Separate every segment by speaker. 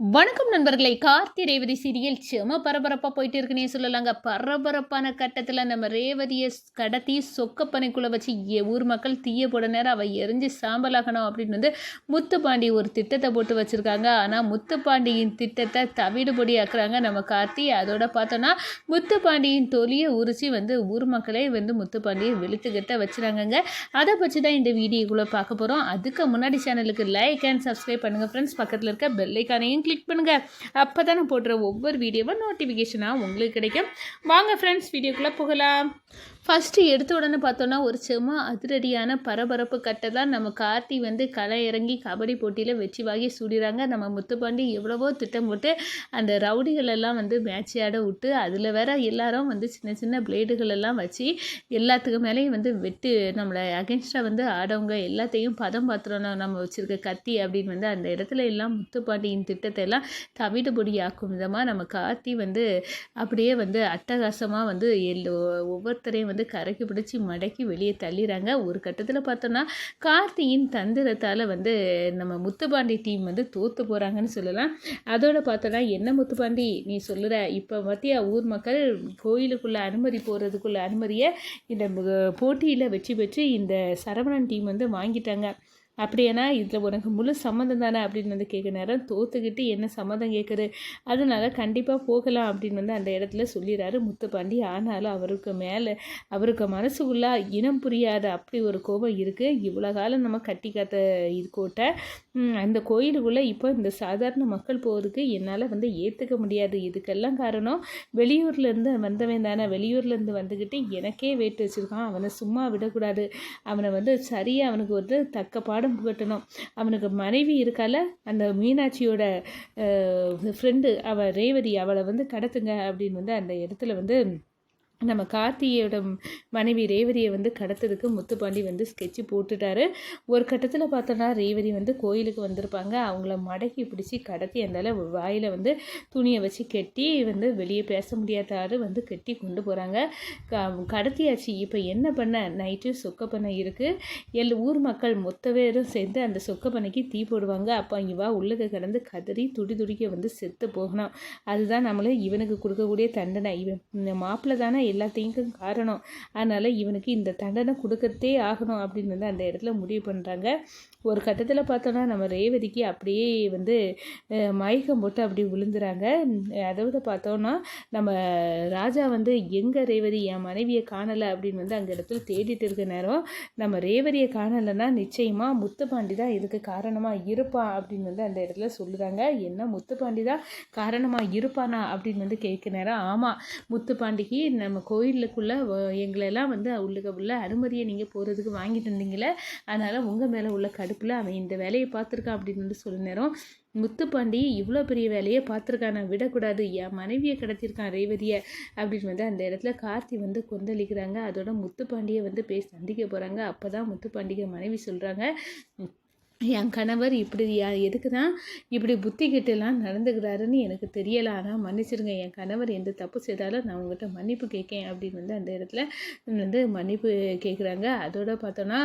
Speaker 1: வணக்கம் நண்பர்களை. கார்த்தி ரேவதி சீரியல் செம பரபரப்பாக போயிட்டு இருக்குன்னே சொல்லலாங்க. பரபரப்பான கட்டத்தில் நம்ம ரேவதியை கடத்தி சொக்கப்பனைக்குள்ளே வச்சு ஊர் மக்கள் தீய போட நேரம் அவள் எரிஞ்சு சாம்பலாகணும் அப்படின்னு வந்து முத்துப்பாண்டி ஒரு திட்டத்தை போட்டு வச்சுருக்காங்க. ஆனால் முத்துப்பாண்டியின் திட்டத்தை தவிடுபடி ஆக்குறாங்க நம்ம கார்த்தி. அதோட பார்த்தோன்னா முத்துப்பாண்டியின் தொலியை உரிச்சு வந்து ஊர் மக்களே வந்து முத்துப்பாண்டியை வெளுத்துக்கிட்ட வச்சுறாங்கங்க. அதை பற்றி தான் இந்த வீடியோக்குள்ளே பார்க்க போகிறோம் அதுக்கு முன்னாடி சேனலுக்கு லைக் அண்ட் சப்ஸ்கிரைப் பண்ணுங்கள் ஃப்ரெண்ட்ஸ் பக்கத்தில் இருக்க பெல்லைக்கானையும் கிளிக் பண்ணுங்கள் அப்போ தான் நான் போடுற ஒவ்வொரு வீடியோவும் நோட்டிஃபிகேஷனாக உங்களுக்கு கிடைக்கும். வாங்க ஃப்ரெண்ட்ஸ் வீடியோக்குள்ளே போகலாம். ஃபஸ்ட்டு எடுத்த உடனே பார்த்தோன்னா ஒரு செம அதிரடியான பரபரப்பு கட்டை தான் நம்ம கார்த்தி வந்து களை இறங்கி கபடி போட்டியில் வெற்றி வாங்கி சூடிறாங்க. நம்ம முத்துப்பாண்டி எவ்வளவோ திட்டம் போட்டு அந்த ரவுடிகள் எல்லாம் வந்து மேட்ச் ஆட விட்டு அதில் வேற எல்லாரும் வந்து சின்ன சின்ன பிளேடுகள் எல்லாம் வச்சு எல்லாத்துக்கு மேலேயும் வந்து வெட்டு நம்மளை அகென்ஸ்டாக வந்து ஆடவங்க எல்லாத்தையும் பதம் பாத்திரம் நம்ம வச்சுருக்க கத்தி அப்படின்னு வந்து அந்த இடத்துல எல்லாம் முத்துப்பாண்டியின் திட்டத்தை எல்லாம் தவிடுபொடி ஆக்கும் விதமாக நம்ம கார்த்தி வந்து அப்படியே வந்து அட்டகாசமாக வந்து எல்லோ ஒவ்வொருத்தரையும் வந்து கரைக்கி பிடிச்சி மடக்கி வெளியே தள்ளிடுறாங்க ஒரு கட்டத்தில் பார்த்தோன்னா கார்த்தியின் தந்திரத்தால் வந்து நம்ம முத்துப்பாண்டி டீம் வந்து தோற்று போகிறாங்கன்னு சொல்லலாம். அதோட பார்த்தோன்னா என்ன முத்துப்பாண்டி நீ சொல்லுற இப்போ பார்த்தியா ஊர் மக்கள் கோயிலுக்குள்ளே அனுமதி போகிறதுக்குள்ள அனுமதியை இந்த போட்டியில் வெற்றி பெற்று இந்த சரவணன் டீம் வந்து வாங்கிட்டாங்க. அப்படியானா இதில் உனக்கு முழு சம்மந்தம் தானே அப்படின்னு வந்து கேட்க நேரம் தோத்துக்கிட்டு என்ன சம்மந்தம் கேட்குது? அதனால கண்டிப்பாக போகலாம் அப்படின்னு வந்து அந்த இடத்துல சொல்லிடுறாரு முத்துப்பாண்டி. ஆனாலும் அவருக்கு மேலே அவருக்கு மனசுக்குள்ளே இனம் புரியாத அப்படி ஒரு கோபம் இருக்குது இவ்வளோ காலம் நம்ம கட்டி காத்த இது கோட்டை அந்த கோயிலுக்குள்ளே இப்போ இந்த சாதாரண மக்கள் போகிறதுக்கு என்னால் வந்து ஏற்றுக்க முடியாது. இதுக்கெல்லாம் காரணம் வெளியூர்லேருந்து வந்தவன் தானே. வெளியூர்லேருந்து வந்துக்கிட்டு எனக்கே வேட்டு வச்சுருக்கான். அவனை சும்மா விடக்கூடாது. அவனை வந்து சரியாக அவனுக்கு வந்து தக்க பாடம் புகட்டணும். அவனுக்கு மனைவி இருக்கால அந்த மீனாட்சியோட ஃப்ரெண்டு அவள் ரேவதி அவளை வந்து கடத்துங்க அப்படின்னு வந்து அந்த இடத்துல வந்து நம்ம கார்த்தியோட மனைவி ரேவதியை வந்து கடத்ததுக்கு முத்துப்பாண்டி வந்து ஸ்கெட்சு போட்டுட்டாரு. ஒரு கட்டத்தில் பார்த்தோன்னா ரேவதி வந்து கோயிலுக்கு வந்திருப்பாங்க. அவங்கள மடக்கி பிடிச்சி கடத்தி அந்தால வாயில் வந்து துணியை வச்சு கெட்டி வந்து வெளியே பேச முடியாதாரு வந்து கெட்டி கொண்டு போகிறாங்க க கடத்தியாச்சு. இப்போ என்ன பண்ண? நைட்டு சொக்கப்பண்ணை இருக்குது எல் ஊர் மக்கள் மொத்த பேரும் சேர்ந்து அந்த சொக்கப்பண்ணைக்கு தீ போடுவாங்க. அப்போ இவா வா உள்ளுக்கு கிடந்து கதறி துடி துடிக்க வந்து செத்து போகணும். அதுதான் நம்மளும் இவனுக்கு கொடுக்கக்கூடிய தண்டனை. இவன் இந்த மாப்பிள்ளை தானே எல்லாத்தையும் காரணம். அதனால் இவனுக்கு இந்த தண்டனை கொடுக்கறதே ஆகணும் அப்படின்னு வந்து அந்த இடத்துல முடிவு பண்ணுறாங்க ஒரு கட்டத்தில் பார்த்தோன்னா நம்ம ரேவதிக்கு அப்படியே வந்து மயக்கம் போட்டு அப்படி விழுந்துறாங்க. அதோட பார்த்தோன்னா நம்ம ராஜா வந்து எங்கே ரேவதி என் மனைவியை காணலை? அப்படின்னு வந்து அங்கே இடத்துல தேடிட்டு இருக்க நேரம் நம்ம ரேவதியை காணலைன்னா நிச்சயமாக முத்துப்பாண்டி தான் இதுக்கு காரணமாக இருப்பான் அப்படின்னு வந்து அந்த இடத்துல சொல்லுறாங்க. என்ன முத்துப்பாண்டி தான் காரணமாக இருப்பானா? அப்படின்னு வந்து கேட்க நேரம் ஆமாம் முத்துப்பாண்டிக்கு நம்ம நம்ம கோயிலுக்குள்ளே எங்களெல்லாம் வந்து உள்ளுக்க உள்ள அனுமதியை நீங்கள் போகிறதுக்கு வாங்கிட்டு தந்தீங்களே அதனால் உங்கள் மேலே உள்ள கடுப்பில் அவன் இந்த வேலையை பார்த்துருக்கான் அப்படின்னு வந்து சொல்ல நேரம் முத்துப்பாண்டி இவ்வளோ பெரிய வேலையை பார்த்துருக்கான் நான் விடக்கூடாது என் மனைவியை கடத்திருக்கான் ரேவதியை அப்படின்னு வந்து அந்த இடத்துல கார்த்தி வந்து கொந்தளிக்கிறாங்க. அதோட முத்துப்பாண்டியை வந்து பேசி சந்திக்க போகிறாங்க அப்போ தான் முத்துப்பாண்டிகை மனைவி சொல்கிறாங்க என் கணவர் இப்படி எதுக்கு தான் இப்படி புத்தி கெட்டுலாம் நடந்துக்கிறாருன்னு எனக்கு தெரியலை. ஆனால் மன்னிச்சிடுங்க என் கணவர் எந்த தப்பு செய்தாலும் நான் உங்கள்கிட்ட மன்னிப்பு கேட்கேன் அப்படின்னு வந்து அந்த இடத்துல வந்து மன்னிப்பு கேட்குறாங்க. அதோட பார்த்தோன்னா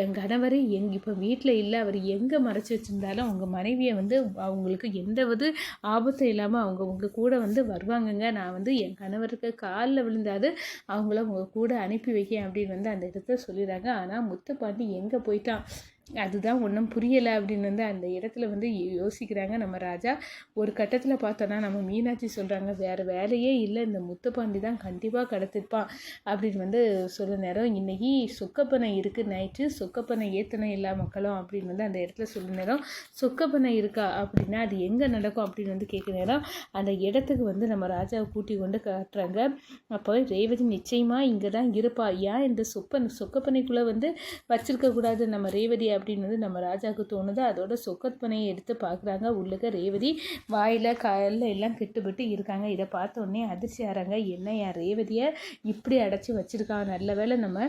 Speaker 1: என் கணவர் எங் இப்போ வீட்டில் இல்லை அவர் எங்கே மறைச்சி வச்சுருந்தாலும் அவங்க மனைவியை வந்து அவங்களுக்கு எந்த வந்து ஆபத்தும் இல்லாமல் அவங்க உங்கள் கூட வந்து வருவாங்கங்க. நான் வந்து என் கணவருக்கு காலில் விழுந்தாது அவங்கள உங்கள் கூட அனுப்பி வைக்கேன் அப்படின்னு வந்து அந்த இடத்துல சொல்லிடுறாங்க. ஆனால் முத்துப்பாண்டி எங்கே போயிட்டான்? அதுதான் ஒன்றும் புரியலை அப்படின்னு வந்து அந்த இடத்துல வந்து யோசிக்கிறாங்க நம்ம ராஜா. ஒரு கட்டத்தில் பார்த்தோன்னா நம்ம மீனாட்சி சொல்கிறாங்க வேறு வேலையே இல்லை இந்த முத்துப்பாண்டி தான் கண்டிப்பாக கடத்திருப்பான் அப்படின்னு வந்து சொல்ல நேரம் இன்றைக்கி சொக்கப்பனை இருக்குது நைட்டு சொக்கப்பனை ஏத்தனை எல்லா மக்களும் அப்படின்னு வந்து அந்த இடத்துல சொல்ல நேரம் சொக்கப்பனை இருக்கா அப்படின்னா அது எங்கே நடக்கும் அப்படின்னு வந்து கேட்க நேரம் அந்த இடத்துக்கு வந்து நம்ம ராஜாவை கூட்டி கொண்டு காட்டுறாங்க. அப்போ ரேவதி நிச்சயமாக இங்கே தான் இருப்பா. ஏன் இந்த சொப்பன் சொக்கப்பனைக்குள்ளே வந்து வச்சுருக்கக்கூடாது நம்ம ரேவதி அப்படின்னு வந்து நம்ம ராஜாவுக்கு தோணுது. அதோட சொக்கற்பனையை எடுத்து பார்க்குறாங்க. உள்ளுக்க ரேவதி வாயில் காலில் எல்லாம் கெட்டுப்பட்டு இருக்காங்க. இதை பார்த்த உடனே அதிர்ச்சி ஆறாங்க. என்ன என் ரேவதியை இப்படி அடைச்சி வச்சுருக்காங்க நல்ல வேளை நம்ம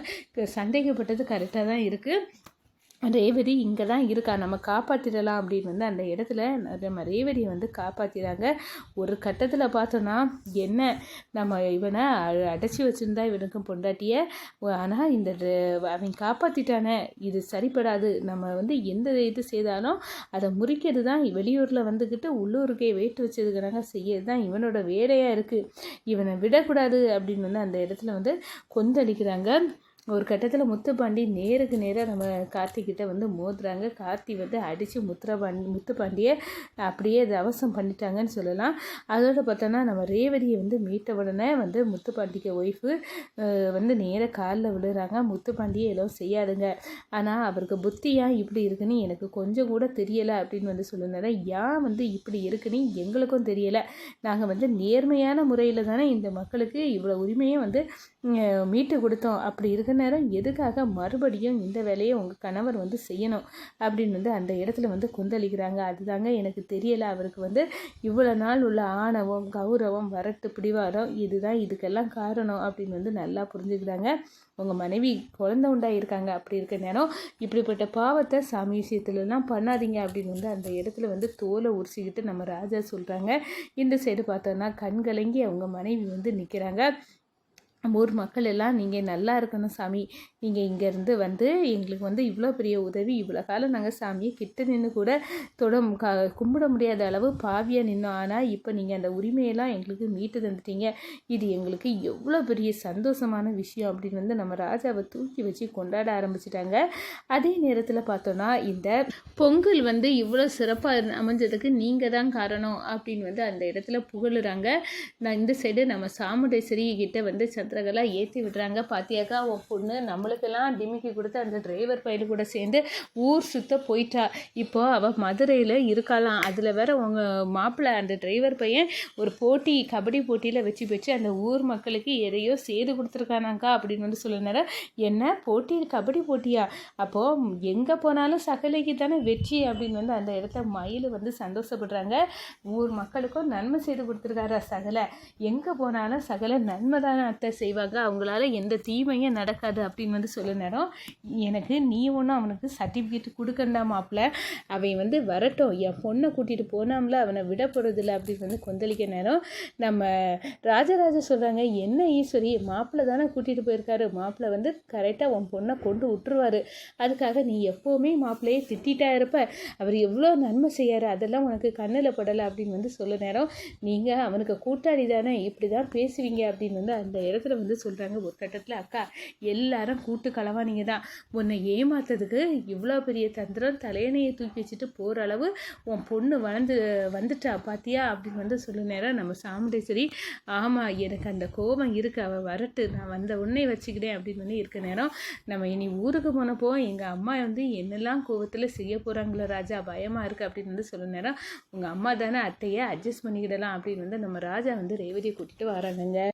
Speaker 1: சந்தேகப்பட்டது கரெக்டாக தான் இருக்குது ரேவதி இங்கே தான் இருக்கா? நம்ம காப்பாற்றிடலாம் அப்படின்னு வந்து அந்த இடத்துல நம்ம ரேவதியை வந்து காப்பாற்றிறாங்க ஒரு கட்டத்தில் பார்த்தோன்னா என்ன? நம்ம இவனை அடைச்சி வச்சுருந்தா இவனுக்கும் பொண்டாட்டிய. ஆனால் இந்த அவன் காப்பாற்றிட்டானே இது சரிப்படாது. நம்ம வந்து எந்த இது செய்தாலும் அதை முறிக்கிறது தான் வெளியூரில் வந்துக்கிட்டு உள்ளூருக்கே வெயிட் வச்சதுக்கிறாங்க செய்யறது தான் இவனோட வேலையாக இருக்குது இவனை விடக்கூடாது அப்படின்னு வந்து அந்த இடத்துல வந்து கொந்தளிக்கிறாங்க. ஒரு கட்டத்தில் முத்துப்பாண்டி நேருக்கு நேராக நம்ம கார்த்திக்கிட்ட வந்து மோதுறாங்க. கார்த்தி வந்து அடித்து முத்துரபாண்டி முத்துப்பாண்டியை அப்படியே தவசம் பண்ணிட்டாங்கன்னு சொல்லலாம். அதோட பார்த்தோன்னா நம்ம ரேவதியை வந்து மீட்ட உடனே வந்து முத்துப்பாண்டிக்கு ஒய்ஃபு வந்து நேராக காலில் விழுறாங்க. முத்துப்பாண்டியை எதுவும் செய்யாதுங்க. ஆனால் அவருக்கு புத்தியாக இப்படி இருக்குன்னு எனக்கு கொஞ்சம் கூட தெரியலை அப்படின்னு வந்து சொல்லுனால ஏன் வந்து இப்படி இருக்குன்னு எங்களுக்கும் தெரியலை. நாங்கள் வந்து நேர்மையான முறையில் தானே இந்த மக்களுக்கு இவ்வளோ உரிமையை வந்து மீட்டு கொடுத்தோம். அப்படி இருக்க நேரம் எதுக்காக மறுபடியும் இந்த வேலையை உங்கள் கணவர் வந்து செய்யணும் அப்படின்னு வந்து அந்த இடத்துல வந்து கொந்தளிக்கிறாங்க. அதுதாங்க எனக்கு தெரியலை. அவருக்கு வந்து இவ்வளோ நாள் உள்ள ஆணவம் கௌரவம் வரட்டு பிடிவாரம் இதுதான் இதுக்கெல்லாம் காரணம் அப்படின்னு வந்து நல்லா புரிஞ்சுக்கிறாங்க. உங்கள் மனைவி குழந்த உண்டாயிருக்காங்க. அப்படி இருக்க நேரம் இப்படிப்பட்ட பாவத்தை சாமி விஷயத்துலலாம் பண்ணாதீங்க அப்படின்னு வந்து அந்த இடத்துல வந்து தோலை உரிச்சிக்கிட்டு நம்ம ராஜா சொல்கிறாங்க இந்த சைடு பார்த்தோன்னா கண்கலங்கி அவங்க மனைவி வந்து நிற்கிறாங்க ஊர் மக்கள் எல்லாம் நீங்கள் நல்லா இருக்கணும் சாமி. நீங்கள் இங்கேருந்து வந்து எங்களுக்கு வந்து இவ்வளோ பெரிய உதவி இவ்வளோ காலம் நாங்கள் சாமியை கிட்ட நின்று கூட தொட க கும்பிட முடியாத அளவு பாவியாக நின்னோம். ஆனால் இப்போ நீங்கள் அந்த உரிமையெல்லாம் எங்களுக்கு மீட்டு தந்துட்டீங்க. இது எங்களுக்கு எவ்வளோ பெரிய சந்தோஷமான விஷயம் அப்படின்னு வந்து நம்ம ராஜாவை தூக்கி வச்சு கொண்டாட ஆரம்பிச்சிட்டாங்க. அதே நேரத்தில் பார்த்தோன்னா இந்த பொங்கல் வந்து இவ்வளோ சிறப்பாக அமைஞ்சதுக்கு நீங்கள் தான் காரணம் அப்படின்னு வந்து அந்த இடத்துல புகழுறாங்க. நான் இந்த சைடு நம்ம சாமுண்டேஸ்வரி கிட்ட வந்து சந்திரகலா ஏற்றி விடுறாங்க. பாத்தியாக்கா உன் பொண்ணு நம்மளுக்கெல்லாம் டிமிக்கி கொடுத்து அந்த டிரைவர் பையனு கூட சேர்ந்து ஊர் சுத்த போயிட்டா. இப்போ அவள் மதுரையில் இருக்கலாம் அதில் வேற உங்கள் மாப்பிள்ளை அந்த டிரைவர் பையன் ஒரு போட்டி கபடி போட்டியில் வச்சு வச்சு அந்த ஊர் மக்களுக்கு எதையோ செய்து கொடுத்துருக்கானாக்கா அப்படின்னு வந்து சொல்லினார என்ன போட்டி கபடி போட்டியா? அப்போது எங்கே போனாலும் சகலைக்கு தானே வெற்றி அப்படின்னு வந்து அந்த இடத்த மயில் வந்து சந்தோஷப்படுறாங்க. ஊர் மக்களுக்கும் நன்மை செய்து கொடுத்துருக்காரா சகலை? எங்கே போனாலும் சகலை நன்மை தானே அத்தை செய்வாங்க. அவங்களால எந்த தீமையும் நடக்காது அப்படின்னு வந்து சொல்ல நேரம். எனக்கு நீ ஒன்றும் அவனுக்கு சர்டிஃபிகேட் கொடுக்கண்டா மாப்பிள்ள அவன் வந்து வரட்டும். என் பொண்ணை கூட்டிகிட்டு போனாமல. அவனை விட போகிறதில்ல அப்படின்னு வந்து கொந்தளிக்க நேரம். நம்ம ராஜராஜ சொல்கிறாங்க என்ன ஈஸ்வரி? மாப்பிள்ளை தானே கூட்டிகிட்டு போயிருக்காரு. மாப்பிள்ளை வந்து கரெக்டாக உன் பொண்ணை கொண்டு விட்டுருவாரு. அதுக்காக நீ எப்போவுமே மாப்பிள்ளையே திட்டிகிட்டா இருப்ப. அவர் எவ்வளோ நன்மை செய்யார். அதெல்லாம் உனக்கு கண்ணில் படலை அப்படின்னு வந்து சொல்ல நேரம். நீங்கள் அவனுக்கு கூட்டாளி தானே. இப்படி தான் பேசுவீங்க அப்படின்னு வந்து அந்த இடத்துல வந்து சொல்கிறாங்க ஒரு கட்டத்தில் அக்கா எல்லாரும் கூட்டு களவானிங்க தான். உன்னை ஏமாத்ததுக்கு இவ்வளோ பெரிய தந்திரம் தலையணையை தூக்கி வச்சுட்டு போகிற அளவு உன் பொண்ணு வளர்ந்து வந்துட்டா பாத்தியா? அப்படின்னு வந்து சொல்ல நேரம் நம்ம சாமுண்டேஸ்வரி ஆமாம் எனக்கு அந்த கோபம் இருக்குது அவள் வரட்டு நான் வந்த உடனே வச்சுக்கிட்டேன் அப்படின்னு வந்து இருக்க நேரம் நம்ம இனி ஊருக்கு போனப்போ எங்கள் அம்மா வந்து என்னெல்லாம் கோபத்தில் செய்ய போகிறாங்களோ ராஜா பயமாக இருக்குது அப்படின்னு வந்து சொல்ல நேரம் உங்கள் அம்மா தானே அத்தையை அட்ஜஸ்ட் பண்ணிக்கிடலாம் அப்படின்னு வந்து நம்ம ராஜா வந்து ரேவதியை கூட்டிகிட்டு வராங்க